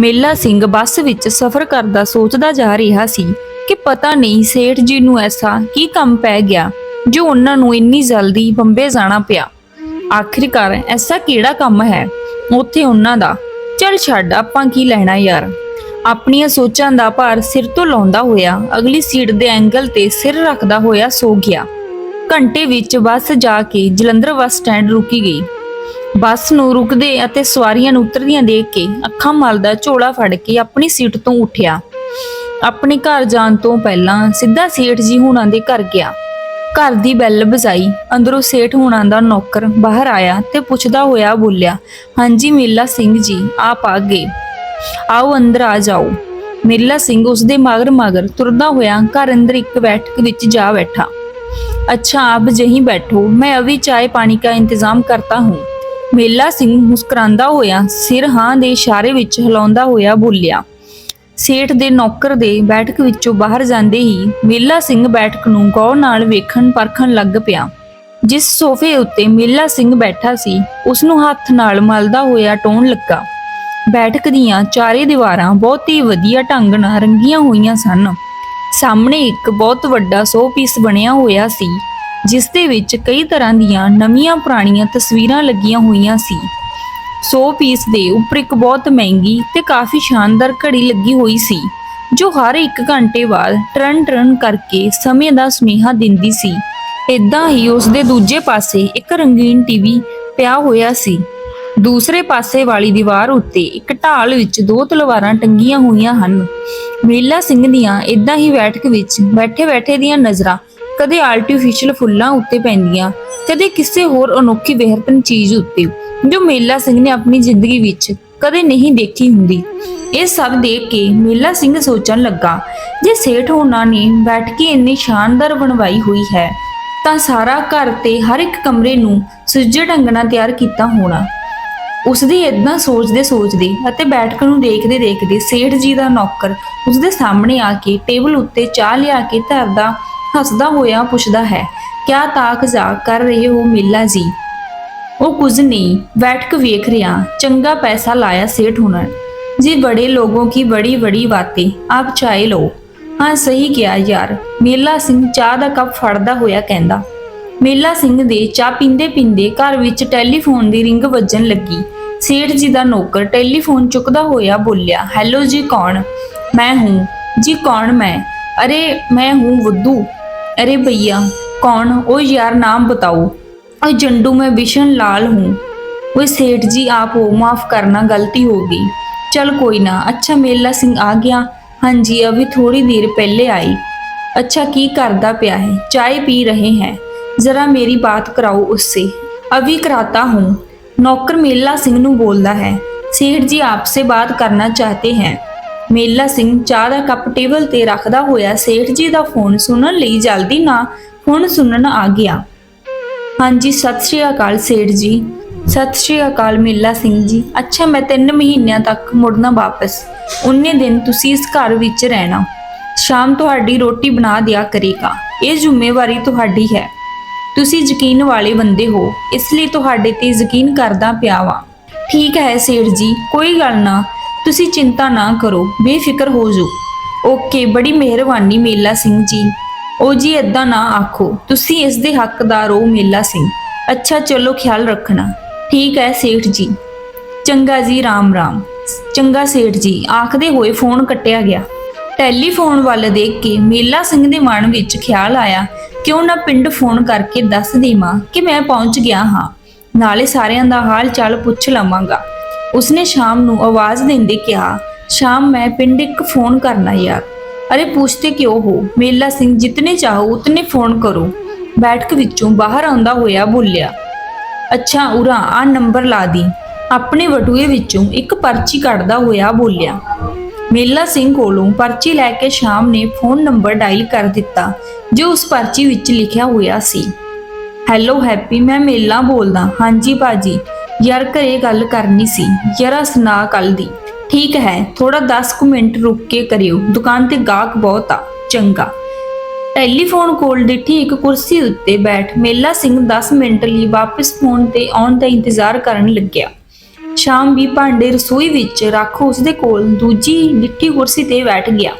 ਮੇਲਾ ਸਿੰਘ ਬੱਸ ਵਿੱਚ ਸਫ਼ਰ ਕਰਦਾ ਸੋਚਦਾ ਜਾ ਰਿਹਾ ਸੀ ਕਿ ਪਤਾ ਨਹੀਂ ਸੇਠ ਜੀ ਨੂੰ ਐਸਾ ਕੀ ਕੰਮ ਪੈ ਗਿਆ ਜੋ ਉਹਨਾਂ ਨੂੰ ਇੰਨੀ ਜਲਦੀ ਬੰਬੇ ਜਾਣਾ ਪਿਆ। ਆਖਿਰਕਾਰ ਐਸਾ ਕਿਹੜਾ ਕੰਮ ਹੈ? ਉੱਥੇ ਉਹਨਾਂ ਦਾ, ਚੱਲ ਛੱਡ, ਆਪਾਂ ਕੀ ਲੈਣਾ ਯਾਰ? ਆਪਣੀਆਂ ਸੋਚਾਂ ਦਾ ਭਾਰ ਸਿਰ ਤੋਂ ਲਾਉਂਦਾ ਹੋਇਆ, ਅਗਲੀ ਸੀਟ ਦੇ ਐਂਗਲ ਤੇ ਸਿਰ ਰੱਖਦਾ ਹੋਇਆ ਸੋ ਗਿਆ। ਘੰਟੇ ਵਿੱਚ ਬੱਸ ਜਾ ਕੇ ਜਲੰਧਰ ਬੱਸ ਸਟੈਂਡ ਰੁਕੀ ਗਈ। ਬੱਸ ਨੂੰ ਰੁਕਦੇ ਅਤੇ ਸਵਾਰੀਆਂ ਨੂੰ ਉਤਰਦੀਆਂ ਦੇਖ ਕੇ ਅੱਖਾਂ ਮਲਦਾ ਝੋਲਾ ਫੜ ਕੇ ਆਪਣੀ ਸੀਟ ਤੋਂ ਉੱਠਿਆ ਆਪਣੇ ਘਰ ਜਾਣ ਤੋਂ ਪਹਿਲਾਂ ਸਿੱਧਾ ਸੇਠ ਜੀ ਹੁਣਾਂ ਦੇ ਘਰ ਗਿਆ ਘਰ ਦੀ ਬੈਲ ਵਜਾਈ ਅੰਦਰੋਂ ਸੇਠ ਹੁਣਾਂ ਦਾ ਨੌਕਰ ਬਾਹਰ ਆਇਆ ਤੇ ਪੁੱਛਦਾ ਹੋਇਆ ਬੋਲਿਆ ਹਾਂਜੀ ਮੇਲਾ ਸਿੰਘ ਜੀ ਆਪ ਆ ਗਏ ਆਓ ਅੰਦਰ ਆ ਜਾਓ ਮੇਲਾ ਸਿੰਘ ਉਸ ਦੇ ਮਗਰ ਮਗਰ ਤੁਰਦਾ ਹੋਇਆ ਘਰ ਅੰਦਰ ਇੱਕ ਬੈਠਕ ਵਿੱਚ ਜਾ ਬੈਠਾ अच्छा आप जहीं बैठो मैं अभी चाय पानी का इंतजाम करता हूँ ਮੇਲਾ ਸਿੰਘ ਮੁਸਕਰਾਂਦਾ ਹੋਇਆ, ਸਿਰ ਹਾਂ ਦੇ ਇਸ਼ਾਰੇ ਵਿੱਚ ਹਿਲਾਉਂਦਾ ਹੋਇਆ ਬੋਲਿਆ, ਸੇਠ ਦੇ ਨੌਕਰ ਦੇ ਬੈਠਕ ਵਿੱਚੋਂ ਬਾਹਰ ਜਾਂਦੇ ਹੀ ਮੇਲਾ ਸਿੰਘ ਬੈਠਕ ਨੂੰ ਗੌਰ ਨਾਲ ਵੇਖਣ ਪਰਖਣ ਲੱਗ ਪਿਆ। ਜਿਸ ਸੋਫੇ ਉੱਤੇ ਮੇਲਾ ਸਿੰਘ ਬੈਠਾ ਸੀ, ਉਸ ਨੂੰ ਹੱਥ ਨਾਲ ਮਲਦਾ ਹੋਇਆ ਟੋਣ ਲੱਗਾ। ਬੈਠਕ ਦੀਆਂ ਚਾਰੇ ਦੀਵਾਰਾਂ ਬਹੁਤ ਹੀ ਵਧੀਆ ਢੰਗ ਨਾਲ ਰੰਗੀਆਂ ਹੋਈਆਂ ਸਨ। ਸਾਹਮਣੇ ਇੱਕ ਬਹੁਤ ਵੱਡਾ ਸੋ ਪੀਸ ਬਣਿਆ ਹੋਇਆ ਸੀ। ਜਿਸ ਦੇ ਵਿੱਚ ਕਈ ਤਰ੍ਹਾਂ ਦੀਆਂ ਨਵੀਆਂ ਪੁਰਾਣੀਆਂ ਤਸਵੀਰਾਂ ਲੱਗੀਆਂ ਹੋਈਆਂ ਸੀ। ਸੋ ਪੀਸ ਦੇ ਉੱਪਰ ਇੱਕ ਬਹੁਤ ਮਹਿੰਗੀ ਤੇ ਕਾਫੀ ਸ਼ਾਨਦਾਰ ਘੜੀ ਲੱਗੀ ਹੋਈ ਸੀ, ਜੋ ਹਰ ਇੱਕ ਘੰਟੇ ਬਾਅਦ ਟਰਨ ਟਰਨ ਕਰਕੇ ਸਮੇਂ ਦਾ ਸੁਨੇਹਾ ਦਿੰਦੀ ਸੀ। ਇਦਾਂ ਹੀ ਉਸ ਦੇ ਦੂਜੇ ਪਾਸੇ ਇੱਕ ਰੰਗੀਨ ਟੀਵੀ ਪਿਆ ਹੋਇਆ ਸੀ। ਦੂਸਰੇ ਪਾਸੇ ਵਾਲੀ ਦੀਵਾਰ ਉੱਤੇ ਇੱਕ ਢਾਲ ਵਿੱਚ ਦੋ ਤਲਵਾਰਾਂ ਟੰਗੀਆਂ ਹੋਈਆਂ ਹਨ। ਮੇਲਾ ਸਿੰਘ ਦੀਆਂ ਇਦਾਂ ਹੀ ਬੈਠਕ ਵਿੱਚ ਬੈਠੇ-ਬੈਠੇ ਦੀਆਂ ਨਜ਼ਰਾਂ ਕਦੇ ਆਰਟੀਫੀਸ਼ੀਅਲ ਫੁੱਲਾਂ ਉੱਤੇ ਪੈਂਦੀਆਂ, ਕਦੇ ਕਿਸੇ ਹੋਰ ਅਨੋਖੀ ਵਿਹਰਤਨ ਚੀਜ਼ ਉੱਤੇ, ਜੋ ਮੇਲਾ ਸਿੰਘ ਨੇ ਆਪਣੀ ਜ਼ਿੰਦਗੀ ਵਿੱਚ ਕਦੇ ਨਹੀਂ ਦੇਖੀ ਹੁੰਦੀ। ਇਹ ਸਭ ਦੇਖ ਕੇ ਮੇਲਾ ਸਿੰਘ ਸੋਚਣ ਲੱਗਾ, ਜੇ ਸੇਠ ਹੋਣਾ ਨੇ ਬੈਠ ਕੇ ਇੰਨੀ ਸ਼ਾਨਦਾਰ ਬਣਵਾਈ ਹੋਈ ਹੈ, ਤਾਂ ਸਾਰਾ ਘਰ ਤੇ ਹਰ ਇੱਕ ਕਮਰੇ ਨੂੰ ਸੁੱਜੇ ਢੰਗ ਨਾਲ ਤਿਆਰ ਕੀਤਾ ਹੋਣਾ। ਉਸਦੀ ਇਦਾਂ ਸੋਚਦੇ ਸੋਚਦੇ ਅਤੇ ਬੈਠਕ ਨੂੰ ਦੇਖਦੇ ਦੇਖਦੇ ਸੇਠ ਜੀ ਦਾ ਨੌਕਰ ਉਸਦੇ ਸਾਹਮਣੇ ਆ ਕੇ ਟੇਬਲ ਉੱਤੇ ਚਾਹ ਲਿਆ ਕੇ ਧਰਦਾ ਹੱਸਦਾ ਹੋਇਆ ਪੁੱਛਦਾ ਹੈ, ਕਿਆ ਤਾਕ ਜਾ ਕਰ ਰਹੇ ਹੋ ਮੇਲਾ ਜੀ? ਉਹ ਕੁਝ ਨਹੀਂ, ਬੈਠ ਕੇ ਵੇਖ ਰਿਹਾ, ਚੰਗਾ ਪੈਸਾ ਲਾਇਆ ਸੇਠ ਹੁਣ ਜੀ ਬੜੇ ਲੋਗੋਂ ਕੀ ਬੜੀ ਬੜੀ ਬਾਤੇ ਆਪ ਚਾਹੇ ਲਓ। ਹਾਂ, ਸਹੀ ਕਿਹਾ ਯਾਰ, ਮੇਲਾ ਸਿੰਘ ਚਾਹ ਦਾ ਕੱਪ ਫੜਦਾ ਹੋਇਆ ਕਹਿੰਦਾ। ਮੇਲਾ ਸਿੰਘ ਦੇ ਚਾਹ ਪੀਂਦੇ ਪੀਂਦੇ ਘਰ ਵਿੱਚ ਟੈਲੀਫੋਨ ਦੀ ਰਿੰਗ ਵੱਜਣ ਲੱਗੀ। ਸੇਠ ਜੀ ਦਾ ਨੌਕਰ ਟੈਲੀਫੋਨ ਚੁੱਕਦਾ ਹੋਇਆ ਬੋਲਿਆ, ਹੈਲੋ ਜੀ ਕੌਣ? ਮੈਂ ਹੂੰ। ਜੀ ਕੌਣ ਮੈਂ? ਅਰੇ, ਮੈਂ ਹੂੰ ਬੁੱਧੂ अरे भैया कौन ओ यार नाम बताओ और जंडू मैं बिशन लाल हूँ वो सेठ जी आप हो माफ करना गलती हो गई चल कोई ना अच्छा मेला सिंह आ गया हाँ जी अभी थोड़ी देर पहले आई अच्छा की करदा पिया है चाय पी रहे हैं जरा मेरी बात कराओ उससे अभी कराता हूँ नौकर मेला सिंह ਨੂੰ ਬੋਲਦਾ ਹੈ ਸੇਠ ਜੀ ਆਪਸੇ ਬਾਤ ਕਰਨਾ ਚਾਹਤੇ हैं ਮੇਲਾ ਸਿੰਘ ਚਾਹ ਦਾ ਕੱਪ ਟੇਬਲ ਤੇ ਰੱਖਦਾ ਹੋਇਆ ਸੇਠ ਜੀ ਦਾ ਫੋਨ ਸੁਣਨ ਲਈ ਜਲਦੀ ਨਾ ਫੋਨ ਸੁਣਨ ਆ ਗਿਆ। ਹਾਂਜੀ, ਸਤਿ ਸ਼੍ਰੀ ਅਕਾਲ ਸੇਠ ਜੀ। ਸਤਿ ਸ਼੍ਰੀ ਅਕਾਲ ਮੇਲਾ ਸਿੰਘ ਜੀ। ਅੱਛਾ, ਮੈਂ 3 ਮਹੀਨਿਆਂ ਤੱਕ ਮੁੜਨਾ ਵਾਪਸ। ਉਨੇ ਦਿਨ ਤੁਸੀਂ ਇਸ ਘਰ ਵਿੱਚ ਰਹਿਣਾ। ਸ਼ਾਮ ਤੁਹਾਡੀ ਰੋਟੀ ਬਣਾ ਦਿਆ ਕਰੇਗਾ। ਇਹ ਜ਼ਿੰਮੇਵਾਰੀ ਤੁਹਾਡੀ ਹੈ। ਤੁਸੀਂ ਯਕੀਨ ਵਾਲੇ ਬੰਦੇ ਹੋ। ਇਸ ਲਈ ਤੁਹਾਡੇ ਤੇ ਯਕੀਨ ਕਰਦਾ ਪਿਆ ਵਾਂ। ਠੀਕ ਹੈ ਸੇਠ ਜੀ, ਕੋਈ ਗੱਲ ਨਾ। ਤੁਸੀਂ ਚਿੰਤਾ ਨਾ ਕਰੋ, ਬੇਫਿਕਰ ਹੋ ਜਾਓ। ਓਕੇ, ਬੜੀ ਮਿਹਰਬਾਨੀ ਮੇਲਾ ਸਿੰਘ ਜੀ। ਉਹ ਜੀ ਏਦਾਂ ਨਾ ਆਖੋ, ਤੁਸੀਂ ਇਸ ਦੇ ਹੱਕਦਾਰ ਹੋ ਮੇਲਾ ਸਿੰਘ। ਅੱਛਾ, ਚਲੋ ਖਿਆਲ ਰੱਖਣਾ। ਠੀਕ ਹੈ, ਸੇਠ ਜੀ। ਚੰਗਾ ਜੀ, ਰਾਮ ਰਾਮ। ਚੰਗਾ ਸੇਠ ਜੀ, ਆਖਦੇ ਹੋਏ ਫੋਨ ਕੱਟਿਆ ਗਿਆ। ਟੈਲੀਫੋਨ ਵੱਲ ਦੇਖ ਕੇ ਮੇਲਾ ਸਿੰਘ ਦੇ ਮਨ ਵਿੱਚ ਖਿਆਲ ਆਇਆ, ਕਿਉਂ ਨਾ ਪਿੰਡ ਫੋਨ ਕਰਕੇ ਦੱਸ ਦੇਵਾਂ ਕਿ ਮੈਂ ਪਹੁੰਚ ਗਿਆ ਹਾਂ। ਨਾਲੇ ਸਾਰਿਆਂ ਦਾ ਹਾਲ ਚਾਲ ਪੁੱਛ ਲਵਾਂਗਾ। ਉਸਨੇ ਸ਼ਾਮ ਨੂੰ ਆਵਾਜ਼ ਦਿੰਦੇ ਕਿਹਾ, ਸ਼ਾਮ, ਮੈਂ ਪਿੰਡ ਇੱਕ ਫੋਨ ਕਰਨਾ ਯਾਰ ਅਰੇ ਪੁੱਛਤੇ ਕਿਉਂ ਹੋ? ਮੇਲਾ ਸਿੰਘ ਜਿਤਨੇ ਚਾਹੋ, ਉਤਨੇ ਫੋਨ ਕਰੋ। ਬੈਠਕ ਵਿੱਚੋਂ ਬਾਹਰ ਆਉਂਦਾ ਹੋਇਆ ਬੋਲਿਆ, ਅੱਛਾ, ਉਰਾ ਆ ਨੰਬਰ ਲਾ ਦੀ। ਆਪਣੇ ਵਟੂਏ ਵਿੱਚੋਂ ਇੱਕ ਪਰਚੀ ਕੱਢਦਾ ਹੋਇਆ ਬੋਲਿਆ, ਮੇਲਾ ਸਿੰਘ ਕੋਲੋਂ ਪਰਚੀ ਲੈ ਕੇ ਸ਼ਾਮ ਨੇ ਫੋਨ ਨੰਬਰ ਡਾਇਲ ਕਰ ਦਿੱਤਾ, ਜੋ ਉਸ ਪਰਚੀ ਵਿੱਚ ਲਿਖਿਆ ਹੋਇਆ ਸੀ। ਹੈਲੋ, ਹੈਪੀ, ਮੈਂ ਮੇਲਾ ਬੋਲਦਾ। ਹਾਂਜੀ ਬਾਜੀ ਯਾਰ ਘਰੇ ਗੱਲ ਕਰਨੀ ਸੀ ਜਰਾ ਸੁਣਾ ਕੱਲ ਦੀ। ਠੀਕ ਹੈ ਥੋੜਾ 10 ਕੁ ਮਿੰਟ ਰੁਕ ਕੇ ਕਰਿਓ, ਦੁਕਾਨ ਤੇ ਗਾਹਕ ਬਹੁਤ ਆ, ਚੰਗਾ। ਟੈਲੀਫੋਨ ਕੋਲ ਡਿੱਠੀ ਇੱਕ ਕੁਰਸੀ ਉੱਤੇ ਬੈਠ ਮੇਲਾ ਸਿੰਘ 10 ਮਿੰਟ ਲਈ ਵਾਪਸ ਫੋਨ ਤੇ ਆਉਣ ਦਾ ਇੰਤਜ਼ਾਰ ਕਰਨ ਲੱਗਿਆ। ਸ਼ਾਮ ਵੀ ਭਾਂਡੇ ਰਸੋਈ ਵਿੱਚ ਰੱਖ ਉਸਦੇ ਕੋਲ ਦੂਜੀ ਡਿੱਠੀ ਕੁਰਸੀ ਤੇ ਬੈਠ ਗਿਆ।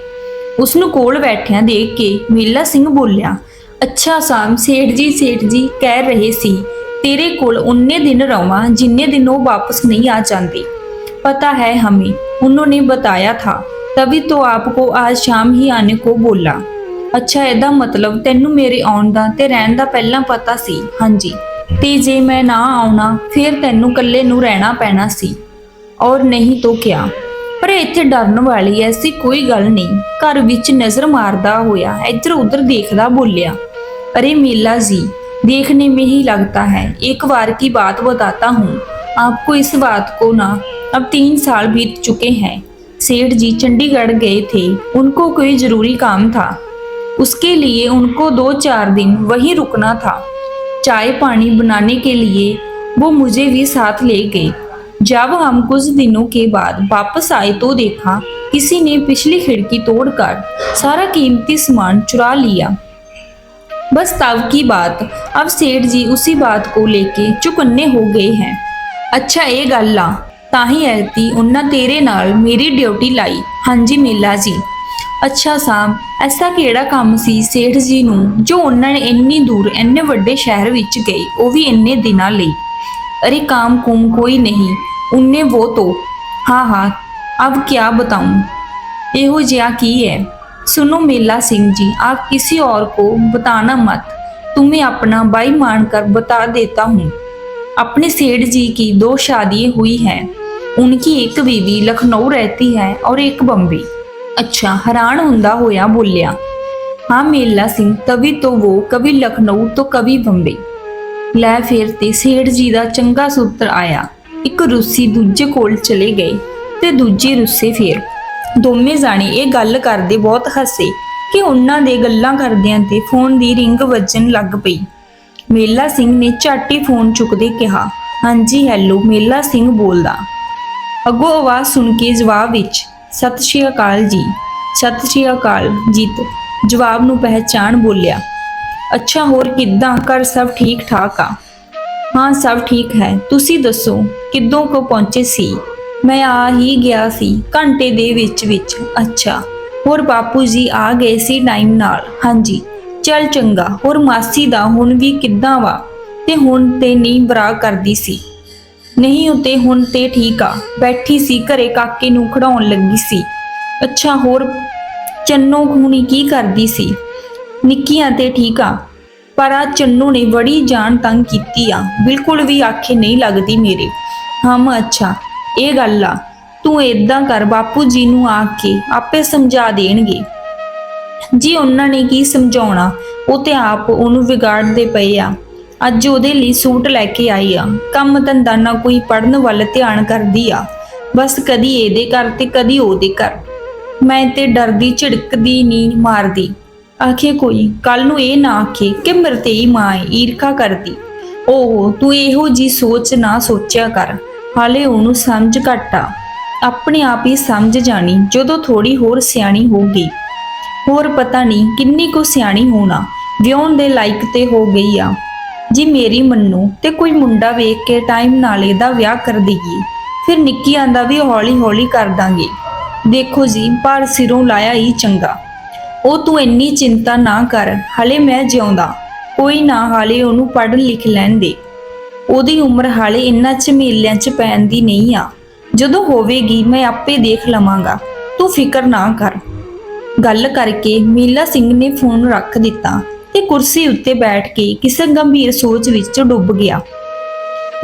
ਉਸ ਨੂੰ ਕੋਲ ਬੈਠਿਆਂ ਦੇਖ ਕੇ ਮੇਲਾ ਸਿੰਘ ਬੋਲਿਆ, ਅੱਛਾ, ਸ਼ਾਮ, ਸੇਠ ਜੀ ਸੇਠ ਜੀ, ਕਹਿ ਰਹੇ ਸੀ। तेरे कोल उन्ने दिन रवा जिन्ने दिन वो वापस नहीं आ जाते पता है हमें उन्होंने बताया था तभी तो आपको आज शाम ही आने को बोला ਅੱਛਾ ਇਹਦਾ ਮਤਲਬ ਤੈਨੂੰ ਮੇਰੇ ਆਉਣ ਦਾ ਤੇ ਰਹਿਣ ਦਾ ਪਹਿਲਾਂ ਪਤਾ ਸੀ ਹਾਂਜੀ ਤੇ ਜੇ ਮੈਂ ਨਾ ਆਉਣਾ ਫਿਰ ਤੈਨੂੰ ਇਕੱਲੇ ਨੂੰ ਰਹਿਣਾ ਪੈਣਾ ਸੀ ਔਰ ਨਹੀਂ तो ਕਿਆ ਪਰ ਇੱਥੇ ਡਰਨ ਵਾਲੀ ਐਸੀ ਕੋਈ ਗੱਲ ਨਹੀਂ ਘਰ ਵਿੱਚ ਨਜ਼ਰ ਮਾਰਦਾ ਹੋਇਆ ਇੱਧਰ ਉੱਧਰ ਦੇਖਦਾ ਬੋਲਿਆ अरे मीला जी देखने में ही लगता है। एक बार की बात बताता हूँ। आपको इस बात को ना, अब तीन साल बीत चुके हैं। सेठ जी चंडीगढ़ गए थे। उनको कोई ज़रूरी काम था। उसके लिए उनको दो चार दिन वहीं रुकना था। चाय पानी बनाने के लिए वो मुझे भी साथ ले गए। जब हम कुछ दिनों के बाद वापस आए तो देखा, किसी ने पिछली खिड़की तोड़कर सारा कीमती सामान चुरा लिया। बस तब की बात अब सेठ जी उसी बात को लेके चुकन्ने हो गए हैं ਅੱਛਾ ਇਹ ਗੱਲ ਆ ਤਾਂ ਹੀ ਐਤੀ ਉਹਨਾਂ ਤੇਰੇ ਨਾਲ ਮੇਰੀ ਡਿਊਟੀ ਲਾਈ ਹਾਂਜੀ ਮੇਲਾ ਜੀ ਅੱਛਾ ਸਾਮ ਐਸਾ ਕਿਹੜਾ ਕੰਮ ਸੀ ਸੇਠ ਜੀ ਨੂੰ ਜੋ ਉਹਨਾਂ ਨੇ ਇੰਨੀ ਦੂਰ ਇੰਨੇ ਵੱਡੇ ਸ਼ਹਿਰ ਵਿੱਚ ਗਏ ਉਹ ਵੀ ਇੰਨੇ ਦਿਨਾਂ ਲਈ अरे काम कुम कोई नहीं उनने वो तो हाँ हाँ अब क्या बताऊं एहो जिया की है सुनो मेला सिंह जी आप किसी और को बताना मत तुम्हें अपना भाई मानकर बता देता हूँ अपने सेठ जी की दो शादियां हुई हैं उनकी एक बीवी लखनऊ रहती है और एक बम्बई अच्छा हैरान हुंदा होया बोलिया हाँ मेला सिंह तभी तो वो कभी लखनऊ तो कभी बम्बई ਲੈ ਫਿਰ ਤੇ ਸੇਠ ਜੀ ਦਾ ਚੰਗਾ ਸੂਤਰ ਆਇਆ ਇੱਕ ਰੂਸੀ ਦੂਜੇ ਕੋਲ ਚਲੇ ਗਏ ਤੇ ਦੂਜੇ ਰੁੱਸੇ ਫੇਰ ਦੋਵੇਂ ਜਾਣੇ ਇਹ ਗੱਲ ਕਰਦੇ ਬਹੁਤ ਹੱਸੇ ਕਿ ਉਹਨਾਂ ਦੇ ਗੱਲਾਂ ਕਰਦਿਆਂ ਤੇ ਫੋਨ ਦੀ ਰਿੰਗ ਵੱਜਣ ਲੱਗ ਪਈ। ਮੇਲਾ ਸਿੰਘ ਨੇ ਝਾਟੀ ਫੋਨ ਚੁੱਕਦੇ ਕਿਹਾ, ਹਾਂਜੀ, ਹੈਲੋ, ਮੇਲਾ ਸਿੰਘ ਬੋਲਦਾ। ਅੱਗੋਂ ਆਵਾਜ਼ ਸੁਣ ਕੇ ਜਵਾਬ ਵਿੱਚ, ਸਤਿ ਸ਼੍ਰੀ ਅਕਾਲ ਜੀ। ਸਤਿ ਸ਼੍ਰੀ ਅਕਾਲ, ਜੀਤ। ਜਵਾਬ ਨੂੰ ਪਹਿਚਾਣ ਬੋਲਿਆ, ਅੱਛਾ, ਹੋਰ ਕਿੱਦਾਂ? ਘਰ ਸਭ ਠੀਕ ਠਾਕ ਆ? ਹਾਂ, ਸਭ ਠੀਕ ਹੈ। ਤੁਸੀਂ ਦੱਸੋ, ਕਿੱਦੋਂ ਕੋ ਪਹੁੰਚੇ ਸੀ? ਮੈਂ ਆ ਹੀ ਗਿਆ ਸੀ ਘੰਟੇ ਦੇ ਵਿੱਚ ਵਿੱਚ। ਅੱਛਾ, ਹੋਰ ਬਾਪੂ ਜੀ ਆ ਗਏ ਸੀ ਟਾਈਮ ਨਾਲ। ਹਾਂਜੀ, ਚੱਲ ਚੰਗਾ, ਹੋਰ ਮਾਸੀ ਦਾ ਹੁਣ ਵੀ ਕਿੱਦਾਂ ਵਾ? ਤੇ ਹੁਣ ਤੇ ਨਹੀਂ ਬਰਾ ਕਰਦੀ ਸੀ। ਨਹੀਂ ਉਤੇ ਹੁਣ ਤੇ ਠੀਕ ਆ। ਬੈਠੀ ਸੀ ਘਰੇ ਕਾਕੇ ਨੂੰ ਖੜਾਉਣ ਲੱਗੀ ਸੀ। ਅੱਛਾ, ਹੋਰ ਚੰਨੋ ਹੁਣੀ ਕੀ ਕਰਦੀ ਸੀ? ਨਿੱਕੀਆਂ ਤੇ ਠੀਕ ਆ, ਪਰ ਆ ਚੰਨੂ ਨੇ ਬੜੀ ਜਾਨ ਤੰਗ ਕੀਤੀ ਆ। ਬਿਲਕੁਲ ਵੀ ਆਖੇ ਨਹੀਂ ਲੱਗਦੀ ਮੇਰੇ। ਹਮ, ਅੱਛਾ ਇਹ ਗੱਲ ਆ ਤੂੰ ਏਦਾਂ ਕਰ ਬਾਪੂ ਜੀ ਨੂੰ ਆ ਕੇ ਆਪੇ ਸਮਝਾ ਦੇਣਗੇ। ਜੀ ਉਹਨਾਂ ਨੇ ਕੀ ਸਮਝਾਉਣਾ ਉਹ ਤੇ ਆਪ ਉਹਨੂੰ ਵਿਗਾੜਦੇ ਪਏ ਆ। ਅੱਜ ਉਹਦੇ ਲਈ ਸੂਟ ਲੈ ਕੇ ਆਈ ਆ। ਕੰਮ ਧੰਦਾ ਨਾ ਕੋਈ ਪੜਨ ਵੱਲ ਧਿਆਨ ਕਰਦੀ ਆ। ਬਸ ਕਦੀ ਇਹਦੇ ਕਰ ਤੇ ਕਦੀ ਉਹਦੇ ਕਰ ਮੈਂ ਤੇ ਡਰਦੀ ਝਿੜਕਦੀ ਨਹੀਂ ਮਾਰਦੀ। ਆਖੇ ਕੋਈ ਕੱਲ ਨੂੰ ਇਹ ਨਾ ਆਖੇ ਕਿ ਮਰਤੇਈ ਮਾਂ ਏ, ਈਰਖਾ ਕਰਦੀ। ਓਹ ਤੂੰ ਇਹੋ ਜੀ ਸੋਚ ਨਾ ਸੋਚਿਆ ਕਰ। ਹਾਲੇ ਉਹਨੂੰ ਸਮਝ ਘੱਟ ਆ। ਆਪਣੇ ਆਪ ਹੀ ਸਮਝ ਜਾਣੀ, ਜਦੋਂ ਥੋੜੀ ਹੋਰ ਸਿਆਣੀ ਹੋ ਗਈ। ਹੋਰ ਪਤਾ ਨਹੀਂ ਕਿੰਨੀ ਕੁ ਸਿਆਣੀ ਹੋਣਾ, ਵਿਆਹਣ ਦੇ ਲਾਇਕ ਤੇ ਹੋ ਗਈ ਆ। ਜੀ ਮੇਰੀ ਮੰਨੋ ਤੇ ਕੋਈ ਮੁੰਡਾ ਵੇਖ ਕੇ ਟਾਈਮ ਨਾਲ ਇਹਦਾ ਵਿਆਹ ਕਰ ਦਈਏ, ਫਿਰ ਨਿੱਕੀਆਂ ਦਾ ਵੀ ਹੌਲੀ ਹੌਲੀ ਕਰ ਦਾਂਗੇ। ਦੇਖੋ ਜੀ ਪਰ ਸਿਰੋਂ ਲਾਇਆ ਹੀ ਚੰਗਾ। ਉਹ ਤੂੰ ਇੰਨੀ ਚਿੰਤਾ ਨਾ ਕਰ, ਹਲੇ ਮੈਂ ਜਿਉਂਦਾ। ਕੋਈ ਨਾ ਹਾਲੇ ਉਹਨੂੰ ਪੜ੍ਹ ਲਿਖ ਲੈਣ ਦੇ। ਉਹਦੀ ਉਮਰ ਹਾਲੇ ਇੰਨਾ ਝਮੇਲਿਆਂ 'ਚ ਪੈਣ ਦੀ ਨਹੀਂ ਆ। ਜਦੋਂ ਹੋਵੇਗੀ, ਮੈਂ ਆਪੇ ਦੇਖ ਲਵਾਂਗਾ। ਤੂੰ ਫਿਕਰ ਨਾ ਕਰ। ਗੱਲ ਕਰਕੇ ਮੀਲਾ ਸਿੰਘ ਨੇ ਫੋਨ ਰੱਖ ਦਿੱਤਾ ਤੇ ਕੁਰਸੀ ਉੱਤੇ ਬੈਠ ਕੇ ਕਿਸੇ ਗੰਭੀਰ ਸੋਚ ਵਿੱਚ ਡੁੱਬ ਗਿਆ।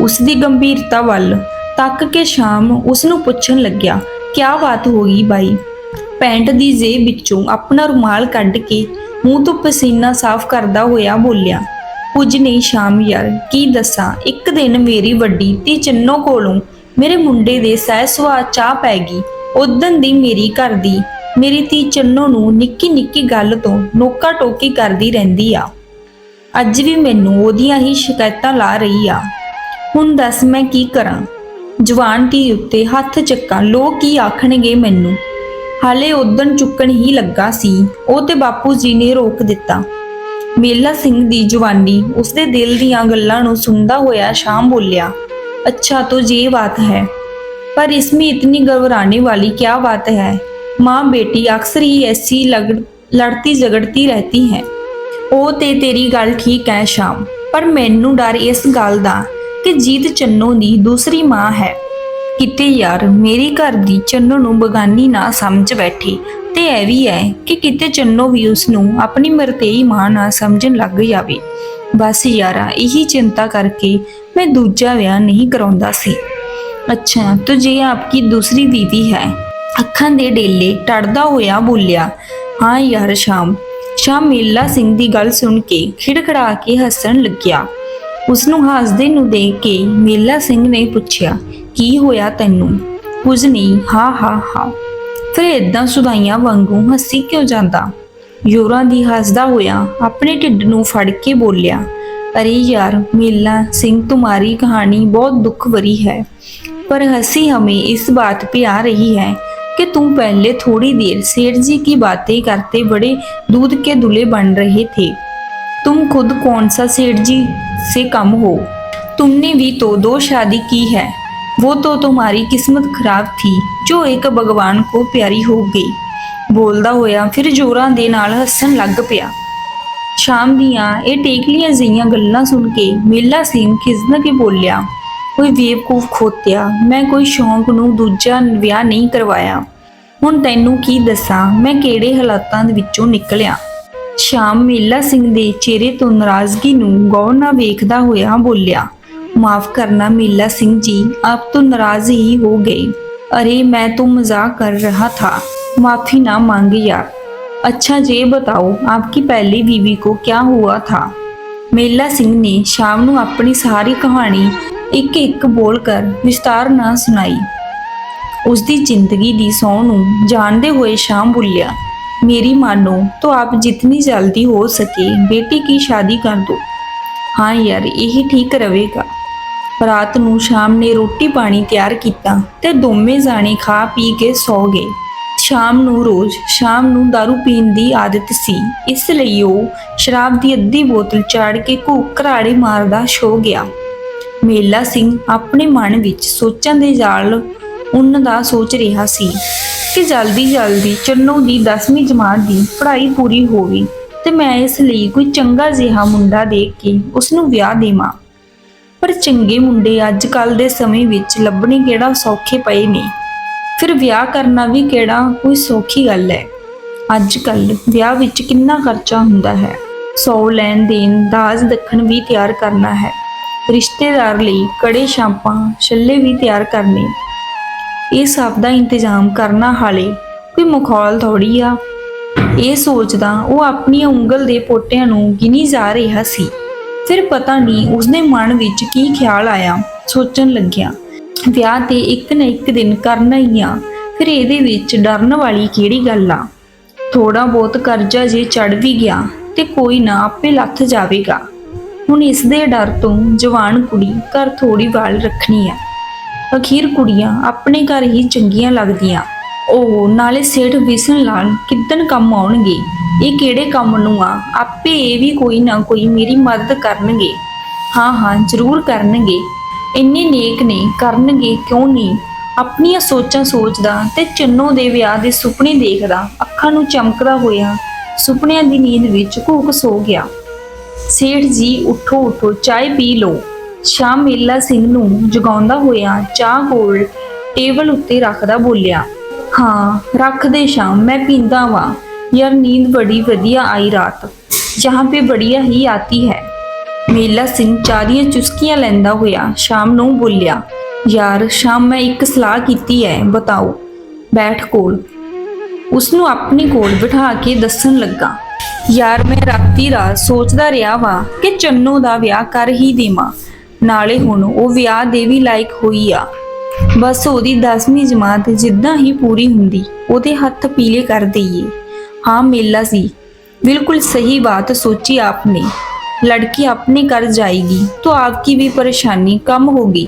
ਉਸ ਦੀ ਗੰਭੀਰਤਾ ਵੱਲ ਤੱਕ ਕੇ ਸ਼ਾਮ ਉਸ ਨੂੰ ਪੁੱਛਣ ਲੱਗਿਆ, ਕਿਆ ਬਾਤ ਹੋ ਗਈ ਬਾਈ? ਪੈਂਟ ਦੀ ਜੇਬ ਵਿੱਚੋਂ ਆਪਣਾ ਰੁਮਾਲ ਕੱਢ ਕੇ ਮੂੰਹ ਤੋਂ ਪਸੀਨਾ ਸਾਫ਼ ਕਰਦਾ ਹੋਇਆ ਬੋਲਿਆ ਕੁਝ ਨਹੀਂ ਸ਼ਾਮ ਯਾਰ, ਕੀ ਦੱਸਾਂ? ਇੱਕ ਦਿਨ ਮੇਰੀ ਵੱਡੀ ਤੀ ਚੰਨੋ ਕੋਲੋਂ ਮੇਰੇ ਮੁੰਡੇ ਦੇ ਸਹਿ ਸੁਭਾਅ ਚਾਹ ਪੈ ਗਈ। ਉਦੋਂ ਦੀ ਮੇਰੀ ਘਰ ਦੀ, ਮੇਰੀ ਤੀ ਚੰਨੋ ਨੂੰ ਨਿੱਕੀ ਨਿੱਕੀ ਗੱਲ ਤੋਂ ਨੋਕਾ ਟੋਕੀ ਕਰਦੀ ਰਹਿੰਦੀ ਆ। ਅੱਜ ਵੀ ਮੈਨੂੰ ਉਹਦੀਆਂ ਹੀ ਸ਼ਿਕਾਇਤਾਂ ਲਾ ਰਹੀ ਆ। ਹੁਣ ਦੱਸ ਮੈਂ ਕੀ ਕਰਾਂ? ਜਵਾਨ ਧੀ ਉੱਤੇ ਹੱਥ ਚੱਕਾਂ, ਲੋਕ ਕੀ ਆਖਣਗੇ ਮੈਨੂੰ? ਹਾਲੇ ਉਦਣ ਚੁੱਕਣ ਹੀ ਲੱਗਾ ਸੀ, ਉਹ ਤੇ ਬਾਪੂ ਜੀ ਨੇ ਰੋਕ ਦਿੱਤਾ। ਮੇਲਾ ਸਿੰਘ ਦੀ ਜਵਾਨੀ ਉਸਦੇ ਦਿਲ ਦੀਆਂ ਗੱਲਾਂ ਨੂੰ ਸੁਣਦਾ ਹੋਇਆ ਸ਼ਾਮ ਬੋਲਿਆ ਅੱਛਾ ਤੋ ਜੇ ਬਾਤ ਹੈ पर इसमें इतनी घबराने वाली क्या बात है माँ बेटी अक्सर ही ऐसी लग लड़ती झगड़ती रहती हैं ਉਹ ਤੇ ਤੇਰੀ ਗੱਲ ਠੀਕ ਹੈ ਸ਼ਾਮ ਪਰ ਮੈਨੂੰ ਡਰ ਇਸ ਗੱਲ ਦਾ ਕਿ ਜੀਤ ਚੰਨੋ ਦੀ ਦੂਸਰੀ ਮਾਂ ਹੈ ਕਿਤੇ ਯਾਰ ਮੇਰੀ ਘਰ ਦੀ ਚੰਨੋ ਨੂੰ ਬਗਾਨੀ ਨਾ ਸਮਝ ਬੈਠੀ ਤੇ ਇਹ ਵੀ ਹੈ ਕਿ ਕਿਤੇ ਚੰਨੋ ਵੀ ਉਸ ਨੂੰ ਆਪਣੀ ਮਰਤੇਈ ਮਾਂ ਨਾ ਸਮਝਣ ਲੱਗ ਜਾਵੇ। ਬਸ ਯਾਰਾ, ਇਹੀ ਚਿੰਤਾ ਕਰਕੇ ਮੈਂ ਦੂਜਾ ਵਿਆਹ ਨਹੀਂ ਕਰਾਉਂਦਾ ਸੀ। ਅੱਛਾ ਤੁਝੇ ਆਪਕੀ ਦੂਸਰੀ ਬੀਵੀ ਹੈ, ਅੱਖਾਂ ਦੇ ਡੇਲੇ ਟੜਦਾ ਹੋਇਆ ਬੋਲਿਆ, ਹਾਂ ਯਾਰ ਸ਼ਾਮ। ਸ਼ਾਮ ਮੇਲਾ ਸਿੰਘ ਦੀ ਗੱਲ ਸੁਣ ਕੇ ਖਿੜਖੜਾ ਕੇ ਹੱਸਣ ਲੱਗਿਆ। ਉਸ ਨੂੰ ਹੱਸਦੇ ਨੂੰ ਦੇਖ ਕੇ ਮੇਲਾ ਸਿੰਘ ਨੇ ਪੁੱਛਿਆ, ਕੀ ਹੋਇਆ ਤੈਨੂੰ? ਕੁਝ ਨਹੀਂ, ਹਾਂ ਹਾਂ ਹਾਂ। ਫਿਰ ਇਦਾਂ ਸੁਧਾਈਆਂ ਵਾਂਗੂ ਹੱਸੀ ਕਿਉਂ ਜਾਂਦਾ ਯੋਰਾਂ ਦੀ ਹੱਸਦਾ ਹੋਇਆ ਆਪਣੇ ਢਿੱਡ ਨੂੰ ਫੜ ਕੇ ਬੋਲਿਆ ਅਰੇ ਯਾਰ ਮੇਲਾ ਸਿੰਘ तुम्हारी कहानी बहुत दुख भरी है पर हंसी हमें इस बात पे आ रही है कि तुम पहले थोड़ी देर सेठ जी की बातें करते बड़े दूध के दुले बन रहे थे तुम खुद कौन सा सेठ जी से कम हो तुमने भी तो दो शादी की है वो तो तुम्हारी किस्मत खराब थी जो एक भगवान को प्यारी हो गई ਬੋਲਦਾ ਹੋਇਆ ਫਿਰ ਜ਼ੋਰਾਂ ਦੇ ਨਾਲ ਹੱਸਣ ਲੱਗ ਪਿਆ ਸ਼ਾਮ ਦੀਆਂ ਇਹ ਟੇਕਲੀਆਂ ਜਿਹੀਆਂ ਗੱਲਾਂ ਸੁਣ ਕੇ ਮੇਲਾ ਸਿੰਘ ਖਿਸਨ ਕੇ ਬੋਲਿਆ ਓਏ ਬੇਵਕੂਫ ਖੋਤਿਆ ਮੈਂ ਕੋਈ ਸ਼ੌਂਕ ਨੂੰ ਦੂਜਾ ਵਿਆਹ ਨਹੀਂ ਕਰਵਾਇਆ ਹੁਣ ਤੈਨੂੰ ਕੀ ਦੱਸਾਂ ਮੈਂ ਕਿਹੜੇ ਹਾਲਾਤਾਂ ਦੇ ਵਿੱਚੋਂ ਨਿਕਲਿਆ ਸ਼ਾਮ ਮੇਲਾ ਸਿੰਘ ਦੇ ਚਿਹਰੇ ਤੋਂ ਨਾਰਾਜ਼ਗੀ ਨੂੰ ਗੌਰ ਨਾਲ ਵੇਖਦਾ ਹੋਇਆ ਬੋਲਿਆ माफ़ करना मीला सिंह जी, आप तो नाराज़ ही हो गए। अरे, मैं तो मज़ाक कर रहा था। माफ़ी ना मांगे आप। अच्छा जे, बताओ, आपकी पहली बीवी को क्या हुआ था? मेला सिंह ने शाम को अपनी सारी कहानी एक एक ਬੋਲ ਕਰ ਵਿਸਤਾਰ ਨਾਲ ਸੁਣਾਈ ਉਸ ਦੀ ਜ਼ਿੰਦਗੀ ਦੀ ਸੌ ਨੂੰ ਜਾਣਦੇ ਹੋਏ ਸ਼ਾਮ ਬੁੱਲਿਆ ਮੇਰੀ ਮਾਨੋ ਤੋ ਆਪ ਜਿਤਨੀ बेटी की शादी कर दो। हाँ यार यही ठीक रहेगा ਰਾਤ ਨੂੰ ਸ਼ਾਮ ਨੇ ਰੋਟੀ ਪਾਣੀ ਤਿਆਰ ਕੀਤਾ ਤੇ ਦੋਵੇਂ ਜਾਣੇ ਖਾ ਪੀ ਕੇ ਸੌ ਗਏ। ਸ਼ਾਮ ਨੂੰ ਰੋਜ਼ ਸ਼ਾਮ ਨੂੰ दारू ਪੀਣ ਦੀ ਆਦਤ ਸੀ। ਇਸ ਲਈ ਉਹ ਸ਼ਰਾਬ ਦੀ ਅੱਧੀ ਬੋਤਲ ਚਾੜ ਕੇ ਘੂਕ ਘਰਾੜੇ ਮਾਰਦਾ ਸੋ ਗਿਆ। ਮੇਲਾ ਸਿੰਘ ਆਪਣੇ ਮਨ ਵਿੱਚ ਸੋਚਾਂ ਦੇ ਜਾਲ ਉਹਨਾਂ ਦਾ ਸੋਚ ਰਿਹਾ ਸੀ ਕਿ ਜਲਦੀ ਜਲਦੀ ਚੰਨੋ ਦੀ 10ਵੀਂ ਜਮਾਤ ਦੀ ਪੜ੍ਹਾਈ ਪੂਰੀ ਹੋਵੇ ਤੇ ਮੈਂ ਇਸ ਲਈ ਕੋਈ ਚੰਗਾ ਜਿਹਾ ਮੁੰਡਾ ਦੇਖ ਕੇ ਉਸ ਨੂੰ ਵਿਆਹ ਦੇਵਾਂ। ਪਰ ਚੰਗੇ ਮੁੰਡੇ ਅੱਜ ਕੱਲ ਦੇ ਸਮੇਂ ਵਿੱਚ ਲੱਭਣੇ ਕਿਹੜਾ ਸੌਖੇ ਪਏ ਨੇ। ਫਿਰ ਵਿਆਹ ਕਰਨਾ ਵੀ ਕਿਹੜਾ ਕੋਈ ਸੌਖੀ ਗੱਲ ਹੈ। ਅੱਜ ਕੱਲ ਵਿਆਹ ਵਿੱਚ ਕਿੰਨਾ ਖਰਚਾ ਹੁੰਦਾ ਹੈ। ਸੌ ਲੈਣ ਦੇਣ, ਦਾਜ ਦੱਖਣ ਵੀ ਤਿਆਰ ਕਰਨਾ ਹੈ। ਰਿਸ਼ਤੇਦਾਰ ਲਈ ਕੜੇ ਸ਼ਾਂਪਾਂ ਛੱਲੇ ਵੀ ਤਿਆਰ ਕਰਨੇ। ਇਹ ਸਭ ਦਾ ਇੰਤਜ਼ਾਮ ਕਰਨਾ ਹਾਲੇ ਕੋਈ ਮਖੌਲ ਥੋੜੀ ਆ। ਇਹ ਸੋਚਦਾ ਉਹ ਆਪਣੀ ਉਂਗਲ ਦੇ ਪੋਟਿਆਂ ਨੂੰ ਗਿਣੀ ਜਾ ਰਿਹਾ ਸੀ। ਫਿਰ ਪਤਾ ਨਹੀਂ ਉਸਦੇ ਮਨ ਵਿੱਚ ਕੀ ਖਿਆਲ ਆਇਆ, ਸੋਚਣ ਲੱਗਿਆ। ਵਿਆਹ ਤੇ ਇੱਕ ਨਾ ਇੱਕ ਦਿਨ ਕਰਨਾ ਹੀ ਆ ਫਿਰ ਇਹਦੇ ਵਿੱਚ ਡਰਨ ਵਾਲੀ ਕਿਹੜੀ ਗੱਲ ਆ? ਥੋੜਾ ਬਹੁਤ ਕਰਜ਼ਾ ਜੇ ਚੜ ਵੀ ਗਿਆ ਤੇ ਕੋਈ ਨਾ ਆਪੇ ਲੱਥ ਜਾਵੇਗਾ। ਹੁਣ ਇਸ ਦੇ ਡਰ ਤੋਂ ਜਵਾਨ ਕੁੜੀ ਘਰ ਥੋੜੀ ਵਾਲ ਰੱਖਣੀ ਆ। ਅਖੀਰ ਕੁੜੀਆਂ ਆਪਣੇ ਘਰ ਹੀ ਚੰਗੀਆਂ ਲੱਗਦੀਆਂ। ਉਹ ਨਾਲੇ ਸੇਠ ਵਿਸਨ ਲਾਲ ਕਿੱਦਣ ਕੰਮ ਆਉਣਗੇ? ਇਹ ਕਿਹੜੇ ਕੰਮ ਨੂੰ ਆ? ਆਪੇ ਇਹ ਵੀ ਕੋਈ ਨਾ ਕੋਈ ਮੇਰੀ ਮਦਦ ਕਰਨਗੇ। ਹਾਂ ਹਾਂ, ਜ਼ਰੂਰ ਕਰਨਗੇ। ਇੰਨੇ ਨੇਕ ਨੇ, ਕਰਨਗੇ ਕਿਉਂ ਨਹੀਂ? ਆਪਣੀਆਂ ਸੋਚਾਂ ਸੋਚਦਾ ਤੇ ਚੰਨੋ ਦੇ ਵਿਆਹ ਦੇ ਸੁਪਨੇ ਦੇਖਦਾ, ਅੱਖਾਂ ਨੂੰ ਚਮਕਦਾ ਹੋਇਆ, ਸੁਪਨਿਆਂ ਦੀ ਨੀਂਦ ਵਿੱਚ ਘੂਕ ਸੋ ਗਿਆ। ਸੇਠ ਜੀ, ਉਠੋ ਉਠੋ, ਚਾਹ ਪੀ ਲਓ। ਸ਼ਾਮ ਮੇਲਾ ਸਿੰਘ ਨੂੰ ਜਗਾਉਂਦਾ ਹੋਇਆ ਚਾਹ ਕੋਲ ਟੇਬਲ ਉੱਤੇ ਰੱਖਦਾ ਬੋਲਿਆ ਹਾਂ ਰੱਖ ਦੇ ਸ਼ਾਮ ਮੈਂ ਪੀਂਦਾ ਵਾਂ। ਯਾਰ, ਨੀਂਦ ਬੜੀ ਵਧੀਆ ਆਈ ਰਾਤ। ਜਹਾਂ ਪੇ ਬੜੀਆ ਹੀ ਆਤੀ ਹੈ। ਮੇਲਾ ਸਿੰਘ ਚਾਹ ਚੁਸਕੀਆਂ ਲੈਂਦਾ ਹੋਇਆ ਸ਼ਾਮ ਨੂੰ ਬੋਲਿਆ, ਯਾਰ, ਸ਼ਾਮ ਮੈਂ ਇੱਕ ਸਲਾਹ ਕੀਤੀ ਹੈ, ਬਤਾਓ। ਬੈਠ ਕੋਲ। ਉਸ ਨੂੰ ਆਪਣੀ ਕੋਲ ਬਿਠਾ ਕੇ ਦੱਸਣ ਲੱਗਾ, ਯਾਰ, ਮੈਂ ਰਾਤੀ ਰਾਤ ਸੋਚਦਾ ਰਿਹਾ ਵਾਂ ਕਿ ਚੰਨੋ ਦਾ ਵਿਆਹ ਕਰ ਹੀ ਦੇਵਾਂ। ਨਾਲੇ ਹੁਣ ਉਹ ਵਿਆਹ ਦੇ ਵੀ ਲਾਇਕ ਹੋਈ ਆ। ਬਸ ਉਹਦੀ 10ਵੀਂ ਜਮਾਤ ਜਿੱਦਾਂ ਹੀ ਪੂਰੀ ਹੁੰਦੀ ਉਹਦੇ ਹੱਥ ਪੀਲੇ ਕਰ ਦਈਏ हाँ मेला सी बिल्कुल सही बात सोची आपने लड़की अपने कर जाएगी तो आपकी भी परेशानी कम होगी